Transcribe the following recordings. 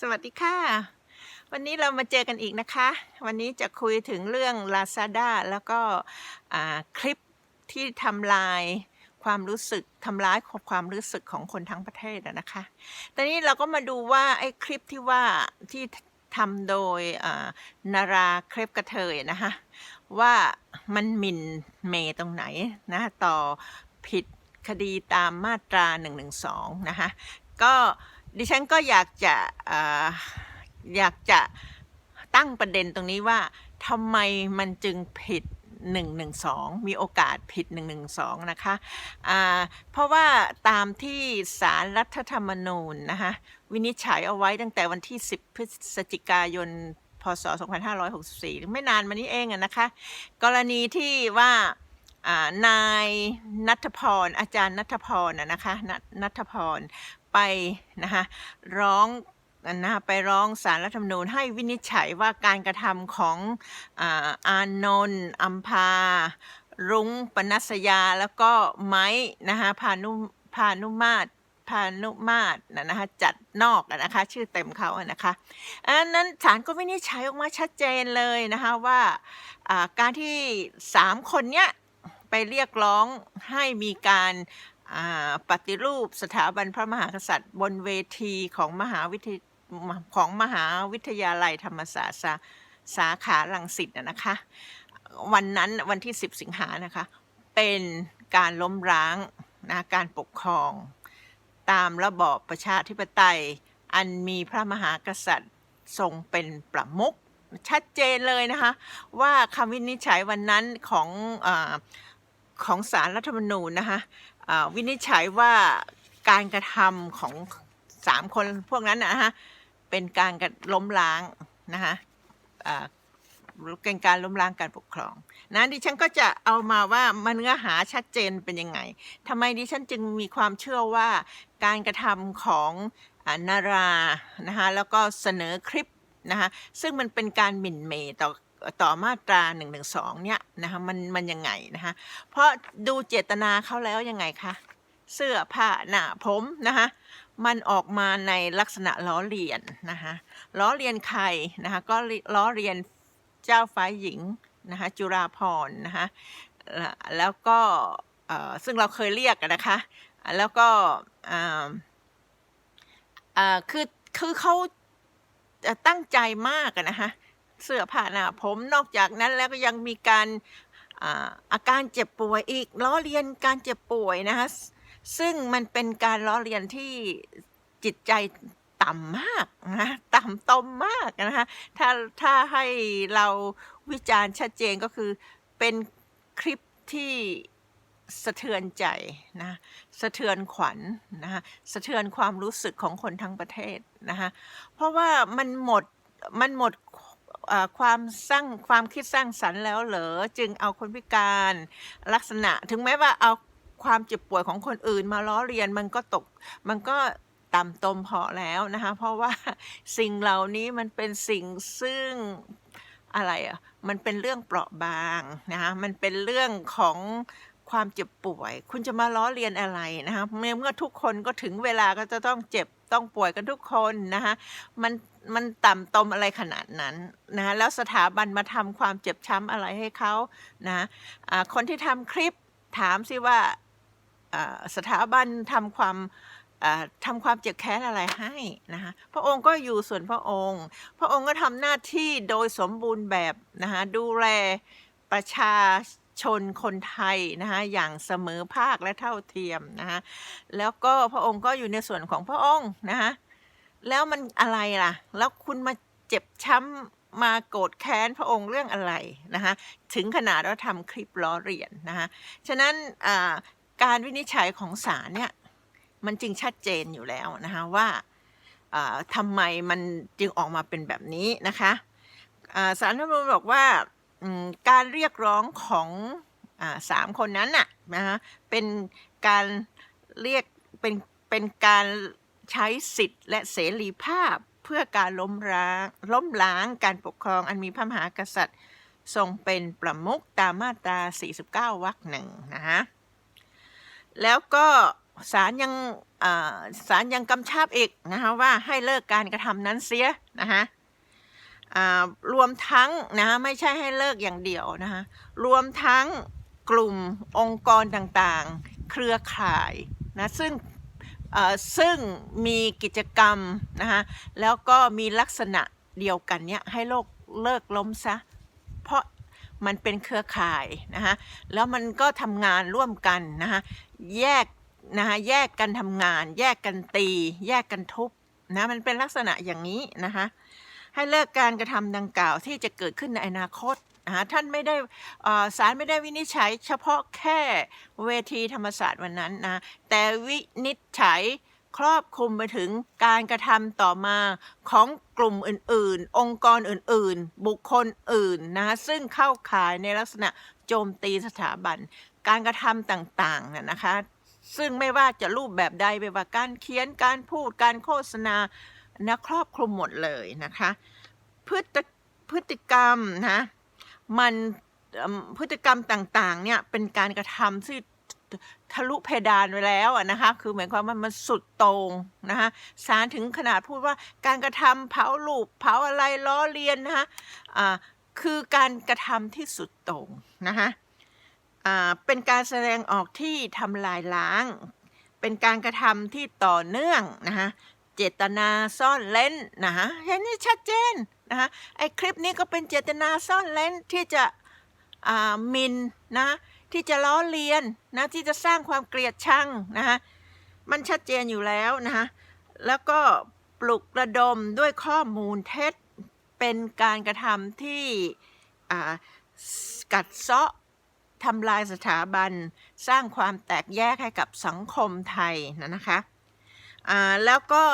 สวัสดีค่ะ วันนี้เรามาเจอกันอีกนะคะ วันนี้จะคุยถึงเรื่อง Lazada แล้วก็คลิปที่ทำลายความรู้สึกทำร้ายความรู้สึกของคนทั้งประเทศนะคะ ตอนนี้เราก็มาดูว่าไอ้คลิปที่ว่าที่ทำโดยนาราเครปกระเทยนะคะว่ามันหมิ่นเมตรงไหนนะต่อผิดคดีตามมาตรา 112 นะคะก็ ดิฉันก็อยากจะออยากจะตั้งประเด็นตรงนี้ว่าทำไมมันจึงผิด 112 มีโอกาสผิด 112 นะคะอ่าเพราะว่าตามที่สารรัฐธรรมนูญนะคะวินิจฉัยเอาไว้ตั้งแต่วันที่ 10 พฤศจิกายน พศ 2564 ไม่นานมานี้เองนะคะ กรณีที่ว่านายนัทพร อาจารย์นัทพรนะนะคะนัทพร ไปนะคะร้องนะคะไปร้องสารรัฐธรรมนูญให้วินิจฉัยว่าการกระทำของอาอานนท์อัมพา รุ้งปนัสยาแล้วก็ไม้นะคะพานุพานุมาตรพานุมาตรนะนะคะจัดนอกนะคะชื่อเต็มเขาอะนะคะอันนั้นศาลก็วินิจฉัยออกมาชัดเจนเลยนะคะว่าการที่สามคนเนี้ยไปเรียกร้องให้มีการ ปฏิรูปสถาบันพระมหากษัตริย์ บนเวทีของมหาวิทยของมหาวิทยาลัยธรรมศาสตร์สาขาลังสิตนะคะ วันนั้นวันที่ 10 สิงหานะคะ เป็นการล้มร้างนะการปกครอง ตามระบอบประชาธิปไตย อันมีพระมหากษัตริย์ทรงเป็นประมุขชัดเจนเลยนะคะ ว่าคำวินิจฉัยวันนั้นของอ ของสารรัฐธรรมนูญนะคะวินิจฉัยว่าการกระทำของสามคนพวกนั้นนะนะเป็นการกระล้มล้างนะคะเป็นการล้มล้างการปกครองนะดิฉันก็จะเอามาว่ามันเนื้อหาชัดเจนเป็นยังไงทำไมดิฉันจึงมีความเชื่อว่าการกระทำของอนารานะคะแล้วก็เสนอคลิปนะคะซึ่งมันเป็นการหมิ่นเมย์ต่อ ต่อมาตรา1นึเนี่ยนะคะมันมันยังไงนะคะเพราะดูเจตนาเขาแล้วยังไงคะเสื้อผ้าหน้าผมนะคะมันออกมาในลักษณะล้อเลียนนะคะล้อเลียนใครนะคะก็ล้อเลียนเจ้าฟ้าหญิงนะคะจุฬาภรนะคะแล้วก็ซึ่งเราเคยเรียกนะคะแล้วก็คือคือเขาตั้งใจมากนะคะ เสื้อผ้าหน้าผมนอกจากนั้นแล้วก็ยังมีการอาการเจ็บป่วยอีกล้อเลียนการเจ็บป่วยนะคะซึ่งมันเป็นการล้อเลียนที่จิตใจต่ำมากนะต่ำตมมากนะคะถ้าถ้าให้เราวิจารณ์ชัดเจนก็คือเป็นคลิปที่สะเทือนใจนะสะเทือนขวัญนะคะสะเทือนความรู้สึกของคนทั้งประเทศนะคะเพราะว่ามันหมดมันหมด ความสร้างความคิดสร้างสรรค์แล้วเหรอจึงเอาคนพิการลักษณะ ถึงแม้ว่าเอาความเจ็บป่วยของคนอื่นมาล้อเลียนมันก็ตกมันก็ต่ำตมพอแล้วนะคะ เพราะว่าสิ่งเหล่านี้มันเป็นสิ่งซึ่งอะไรอะมันเป็นเรื่องเปราะบางนะคะมันเป็นเรื่องของความเจ็บป่วย คุณจะมาล้อเลียนอะไรนะคะเมื่อทุกคนก็ถึงเวลาก็จะต้องเจ็บ ต้องป่วยกันทุกคนนะคะมันมันต่ำตมอะไรขนาดนั้นนะแล้วสถาบันมาทำความเจ็บช้ำอะไรให้เขานะอ่าคนที่ทำคลิปถามสิว่าสถาบันทำความทำความเจ็บแค้นอะไรให้นะคะพระองค์ก็อยู่ส่วนพระองค์ พระองค์ก็ทำหน้าที่โดยสมบูรณ์แบบนะคะดูแลประชา ชนคนไทยนะคะอย่างเสมอภาคและเท่าเทียมนะคะแล้วก็พระองค์ก็อยู่ในส่วนของพระองค์นะคะแล้วมันอะไรล่ะ แล้วคุณมาเจ็บช้ำมาโกรธแค้นพระองค์เรื่องอะไรนะคะถึงขนาดว่าทำคลิปล้อเลียนนะคะฉะนั้นการวินิจฉัยของศาลเนี่ยมันจึงชัดเจนอยู่แล้วนะคะว่าทำไมมันจึงออกมาเป็นแบบนี้นะคะอ่าสารรัฐธรมนูญบอกว่า การเรียกร้องของอสามคนนั้นน่ะนะคะเป็นการเรียกเป็นเป็นการใช้สิทธิ์และเสรีภาพเพื่อการล้มล้างล้มล้างการปกครองอันมีพระมหากษัตริย์ ทรงเป็นประมุขตามมาตรา 49 วรรคหนึ่งนะคะแล้วก็ศาลยังศาลยังกำชับอีกนะคะว่าให้เลิกการกระทำนั้นเสียนะคะ รวมทั้งนะไม่ใช่ให้เลิกอย่างเดียวนะคะรวมทั้งกลุ่มองค์กรต่างๆ เครือข่ายนะซึ่งซึ่งมีกิจกรรมนะคะแล้วก็มีลักษณะเดียวกันเนี้ยให้โลกเลิกล้มซะ เพราะมันเป็นเครือข่ายนะคะแล้วมันก็ทำงานร่วมกันนะคะแยกนะคะแยกกันทำงาน แยกกันตี แยกกันทุบนะมันเป็นลักษณะอย่างนี้นะคะ ให้เลิกการกระทำดังกล่าวที่จะเกิดขึ้นในอนาคตนะะท่านไม่ได้ศาลไม่ได้วินิจฉัย เฉพาะแค่เวทีธรรมศาสตร์วันนั้นนะแต่วินิจฉัยครอบคลุมไปถึงการกระทำต่อมาของกลุ่มอื่นๆ องค์กรอื่นๆ บุคคลอื่นนะะซึ่งเข้าข่ายในลักษณะโจมตีสถาบัน การกระทำต่างๆนะนะคะ ซึ่งไม่ว่าจะรูปแบบใดไม่ว่าการเขียนการพูดการโฆษณา นะครอบคลุมหมดเลยนะคะ พฤติพฤติกรรมนะมันพฤติกรรมต่างๆ เนี่ยเป็นการกระทำที่ทะลุเพดานไปแล้วนะคะคือหมายความว่ามันสุดต่งนะคะศาลถึงขนาดพูดว่าการกระทำเผาลูกเผาอะไรล้อเลียนนะคะอ่าคือการกระทำที่สุดต่งนะคะเป็นการแสดงออกที่ทำลายล้าง เป็นการกระทำที่ต่อเนื่องนะคะ เจตนาซ่อนเล้นนะคะเห็นนี่ชัดเจนนะคะไอ้คลิปนี้ก็เป็นเจตนาซ่อนเล้นที่จะอ่ามินนะที่จะล้อเลียนนะที่จะสร้างความเกลียดชังนะคะมันชัดเจนอยู่แล้วนะคะแล้วก็ปลุกระดมด้วยข้อมูลเท็จเป็นการกระทำที่อ่ากัดเซาะทำลายสถาบัน สร้างความแตกแยกให้กับสังคมไทยนะนะคะ อ่าแล้วก็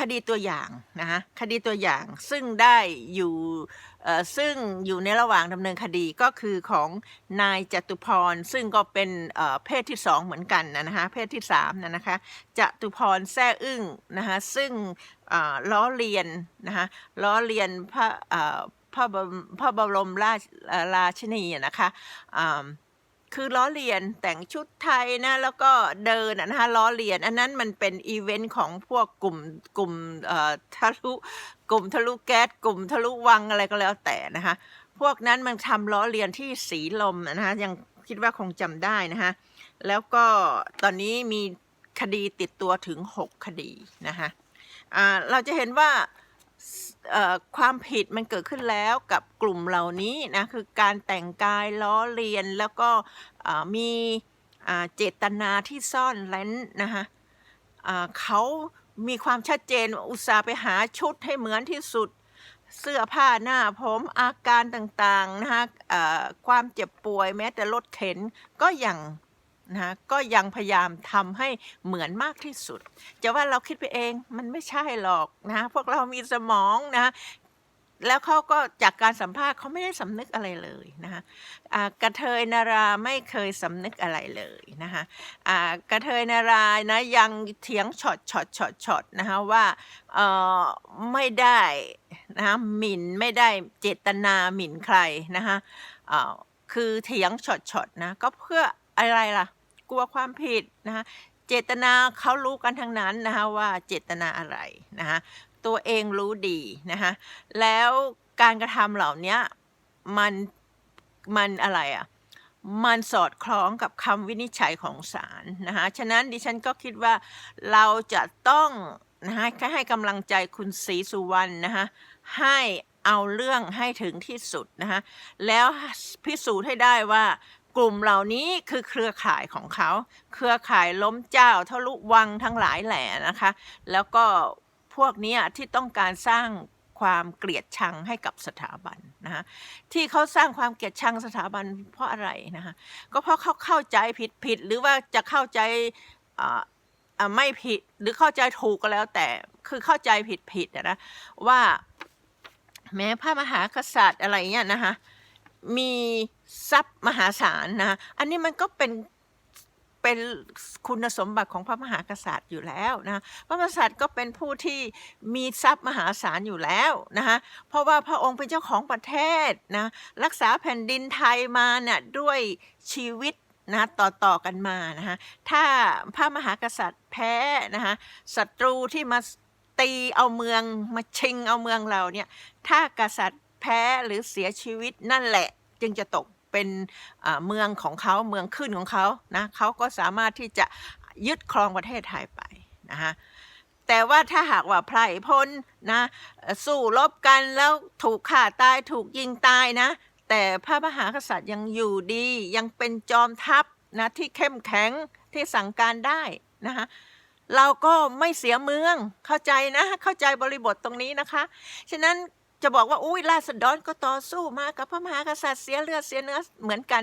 คดีตัวอย่างนะคะคดีตัวอย่างซึ่งได้อยู่ซึ่งอยู่ในระหว่างดำเนินคดีก็คือของนายจตุพร ซึ่งก็เป็นเพศที่สองเหมือนกันนะนะคะเพศที่สามนะนะคะจตุพรแซ่อึ้งนะคะซึ่งล้อเลียนนะคะล้อเลียนพระพระบรมราชราชินีอะนะคะ คือล้อเลียนแต่งชุดไทยนะ แล้วก็เดินนะคะล้อเลียน อันนั้นมันเป็นอีเวนต์ของพวกกลุ่มกลุ่มเอ่อทะลุกลุ่มทะลุแก๊สกลุ่มทะลุวังอะไรก็แล้วแต่นะคะพวกนั้นมันทำล้อเลียนที่สีลมนะคะยังคิดว่าคงจำได้นะคะแล้วก็ตอนนี้มีคดีติดตัวถึง 6 คดีนะคะอ่าเราจะเห็นว่า ความผิดมันเกิดขึ้นแล้วกับกลุ่มเหล่านี้นะคือการแต่งกายล้อเลียนแล้วก็มีเจตนาที่ซ่อนเร้นนะคะเขามีความชัดเจนอุตส่าห์ไปหาชุดให้เหมือนที่สุด เสื้อผ้าหน้าผมอาการต่างๆนะคะความเจ็บป่วยแม้แต่รถเข็นก็ยัง นะก็ยังพยายามทำให้เหมือนมากที่สุด จะว่าเราคิดไปเองมันไม่ใช่หรอกนะพวกเรามีสมองนะแล้วเขาก็จากการสัมภาษณ์เขาไม่ได้สำนึกอะไรเลยนะคะกระเทยนาราไม่เคยสำนึกอะไรเลยนะคะกระเทยนารานะยังเถียงช็อตช็อตช็อตช็อตนะคะว่าไม่ได้นะะหมิ่นไม่ได้เจตนาหมิ่นใครนะคะคือเถียงช็อตช็อตนะก็เพื่อ อะไรล่ะ กลัวความผิดนะคะเจตนาเขารู้กันทั้งนั้นนะคะว่าเจตนาอะไรนะคะตัวเองรู้ดีนะคะแล้วการกระทำเหล่านี้มันมันอะไรอะ่ะมันสอดคล้องกับคำวินิจฉัยของศาลนะคะฉะนั้นดิฉันก็คิดว่าเราจะต้องนะคะให้กำลังใจคุณศรีสุวรรณนะคะให้เอาเรื่องให้ถึงที่สุดนะคะแล้วพิสูจน์ให้ได้ว่า กลุ่มเหล่านี้คือเครือข่ายของเขา เครือข่ายล้มเจ้าทะลุวังทั้งหลายแหล่นะคะ แล้วก็พวกนี้ที่ต้องการสร้างความเกลียดชังให้กับสถาบันนะคะที่เขาสร้างความเกลียดชังสถาบันเพราะอะไรนะคะก็เพราะเขาเข้าใจผิดผิดหรือว่าจะเข้าใจไม่ผิดหรือเข้าใจถูกก็แล้วแต่คือเข้าใจผิดผิดนะว่าแม้พระมหากษัตริย์อะไรเงี้ยนะคะ มีทรัพย์มหาศาลนะ อันนี้มันก็เป็นเป็นคุณสมบัติของพระมหากษัตริย์อยู่แล้วนะพระมหากษัตริย์ก็เป็นผู้ที่มีทรัพย์มหาศาลอยู่แล้วนะคะเพราะว่าพระองค์เป็นเจ้าของประเทศนะรักษาแผ่นดินไทยมาเนี่ยด้วยชีวิตนะต่อต่อกันมานะคะถ้าพระมหากษัตริย์แพ้นะคะศัตรูที่มาตีเอาเมืองมาชิงเอาเมืองเราเนี่ยถ้ากษัตริย์ แพ้หรือเสียชีวิตนั่นแหละ จึงจะตกเป็นเมืองของเขาเมืองขึ้นของเขานะเขาก็สามารถที่จะยึดครองประเทศไทยไปนะคะแต่ว่าถ้าหากว่าไพร่พลนะสู้รบกันแล้วถูกฆ่าตายถูกยิงตายนะ แต่พระมหากษัตริย์ยังอยู่ดียังเป็นจอมทัพนะที่เข้มแข็งที่สั่งการได้นะคะเราก็ไม่เสียเมืองเข้าใจนะเข้าใจบริบทตรงนี้นะคะ ฉะนั้น จะบอกว่าอุ้ยราษฎรก็ต่อสู้มากับพระมหากษัตริย์เสียเลือดเสียเนื้อเหมือนกัน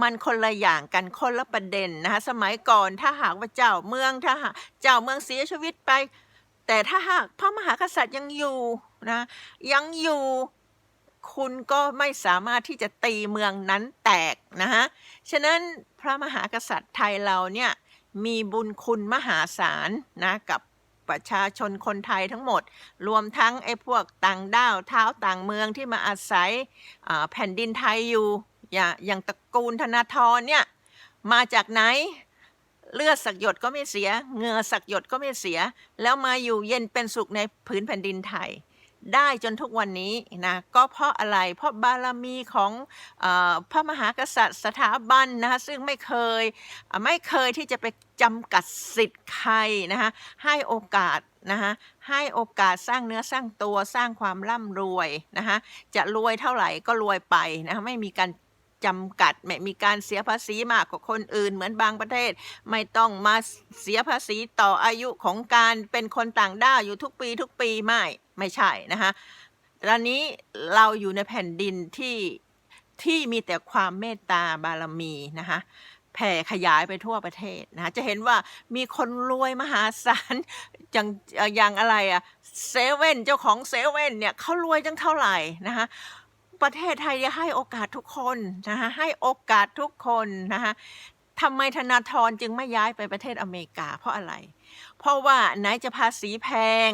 มันคนละอย่างกันคนละประเด็นนะคะสมัยก่อนถ้าหากว่าเจ้าเมืองถ้าหากเจ้าเมืองเสียชีวิตไป แต่ถ้าหากพระมหากษัตริย์ยังอยู่นะยังอยู่คุณก็ไม่สามารถที่จะตีเมืองนั้นแตกนะฮะ ฉะนั้นพระมหากษัตริย์ไทยเราเนี่ยมีบุญคุณมหาศาลนะกับ ประชาชนคนไทยทั้งหมด รวมทั้งไอ้พวกต่างด้าวเท้าต่างเมืองที่มาอาศัยแผ่นดินไทยอยู่อย่าอย่างตระกูลธนาธรเนี่ยมาจากไหนเลือดสักหยดก็ไม่เสียเหงื่อสักหยดก็ไม่เสีย แล้วมาอยู่เย็นเป็นสุขในผืนแผ่นดินไทย ได้จนทุกวันนี้นะก็เพราะอะไรเพราะบารมีของอพระมหากษัตริย์สถาบันนะคะซึ่งไม่เคยไม่เคยที่จะไปจำกัดสิทธิ์ใครนะคะให้โอกาสนะคะให้โอกาสสร้างเนื้อสร้างตัวสร้างความร่ำรวยนะคะจะรวยเท่าไหร่ก็รวยไปนะคะไม่มีการ จำกัด ไม่มีการเสียภาษีมากกว่าคนอื่น เหมือนบางประเทศ ไม่ต้องมาเสียภาษีต่ออายุของการเป็นคนต่างด้าวอยู่ทุกปีทุกปีไม่ไม่ใช่นะคะตอนนี้เราอยู่ในแผ่นดินที่ที่มีแต่ความเมตตาบารมีนะคะแผ่ขยายไปทั่วประเทศนะะจะเห็นว่ามีคนรวยมหาศาลอย่างอย่างอะไรอะเซเว่นเจ้าของเซเว่นเนี่ยเขารวยจังเท่าไหร่นะคะ ประเทศไทยจะให้โอกาสทุกคนนะคะให้โอกาสทุกคนนะคะทำไมธนาธรจึงไม่ย้ายไปประเทศอเมริกาเพราะอะไร เพราะว่าไหนจะภาษีแพง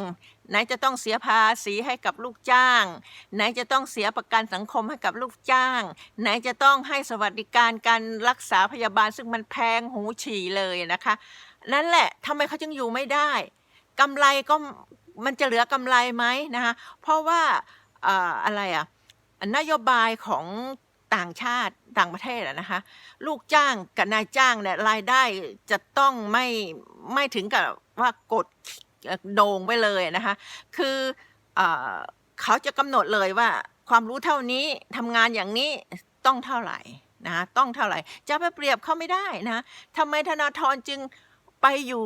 ไหนจะต้องเสียภาษีให้กับลูกจ้าง ไหนจะต้องเสียประกันสังคมให้กับลูกจ้าง ไหนจะต้องให้สวัสดิการการรักษาพยาบาลซึ่งมันแพงหูฉี่เลยนะคะ นั่นแหละทำไมเขาจึงอยู่ไม่ได้กำไรก็มันจะเหลือกำไรไหมนะคะเพราะว่าอออะไรอะ นโยบายของต่างชาติต่างประเทศนะคะ ลูกจ้างกับนายจ้างเนี่ยรายได้จะต้องไม่ไม่ถึงกับว่ากดโด่งไปเลยนะคะ คือเอเขาจะกำหนดเลยว่าความรู้เท่านี้ทำงานอย่างนี้ต้องเท่าไหร่นะต้องเท่าไหร่ จะไปเปรียบเขาไม่ได้นะทำไมธนาธรจึงไปอยู่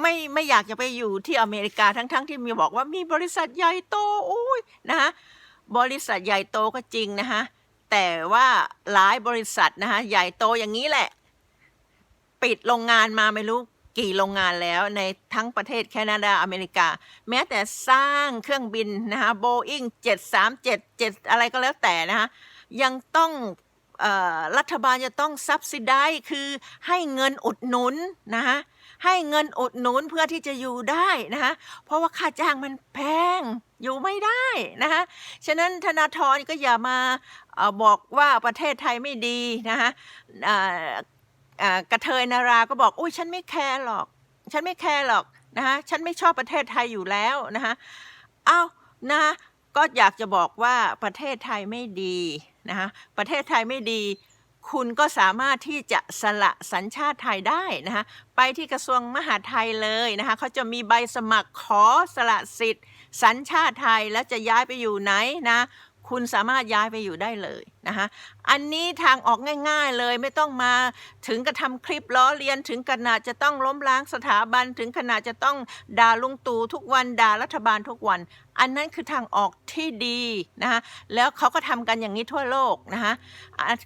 ไม่ไม่อยากจะไปอยู่ที่อเมริกาทั้งๆทที่มีบอกว่ามีบริษัทใหญ่โตโอ้ยนะะ บริษัทใหญ่โตก็จริงนะคะแต่ว่าหลายบริษัทนะคะใหญ่โตอย่างนี้แหละ ปิดโรงงานมาไม่รู้กี่โรงงานแล้วในทั้งประเทศแคนาดาอเมริกา แม้แต่สร้างเครื่องบินนะคะโบอิง737 7อะไรก็แล้วแต่นะคะยังต้องออรัฐบาลจะต้องซับซิได้คือให้เงินอุดหนุนนะคะ ให้เงินอุดหนุนเพื่อที่จะอยู่ได้นะคะเพราะว่าค่าจ้างมันแพงอยู่ไม่ได้นะคะฉะนั้นธนาธรก็อย่ามาบอกว่าประเทศไทยไม่ดีนะคะกระเทยนาราก็บอกอุ้ยฉันไม่แคร์หรอก ฉันไม่แคร์หรอกนะคะฉันไม่ชอบประเทศไทยอยู่แล้วนะคะอ้าวนะก็อยากจะบอกว่าประเทศไทยไม่ดีนะคะประเทศไทยไม่ดี คุณก็สามารถที่จะสละสัญชาติไทยได้นะคะไปที่กระทรวงมหาดไทยเลยนะคะเขาจะมีใบสมัครขอสละสิทธิ์ สัญชาติไทยแล้วจะย้ายไปอยู่ไหนนะคุณสามารถย้ายไปอยู่ได้เลยนะคะ อันนี้ทางออกง่ายๆเลยไม่ต้องมาถึงกระทำคลิปล้อเลียนถึงขนาดจะต้องล้มล้างสถาบันถึงขนาดจะต้องด่าลุงตู่ทุกวันด่ารัฐบาลทุกวัน อันนั้นคือทางออกที่ดีนะคะแล้วเขาก็ทำกันอย่างนี้ทั่วโลกนะคะอะ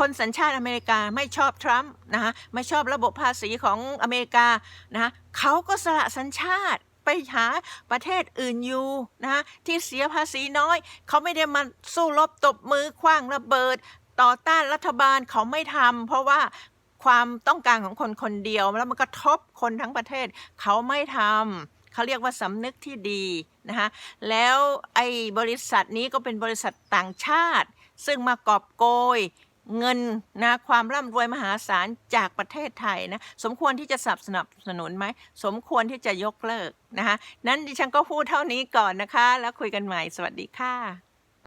คนสัญชาติอเมริกาไม่ชอบทรัมป์นะคะไม่ชอบระบบภาษีของอเมริกานะคะเขาก็สละสัญชาติไปหาประเทศอื่นอยู่นะคะที่เสียภาษีน้อย เขาไม่ได้มาสู้รบตบมือคว้างระเบิด ต่อต้านรัฐบาลเขาไม่ทำเพราะว่าความต้องการของคนคนเดียว แล้วมันกระทบคนทั้งประเทศ เขาไม่ทำเขาเรียกว่าสำนึกที่ดีนะคะแล้วไอ้บริษัทนี้ก็เป็นบริษัทต่างชาติ ซึ่งมากอบโกย เงินนะความร่ำรวยมหาศาลจากประเทศไทยนะสมควรที่จะสนับสนุนไหมสมควรที่จะยกเลิกนะคะนั้นดิฉันก็พูดเท่านี้ก่อนนะคะ แล้วคุยกันใหม่สวัสดีค่ะ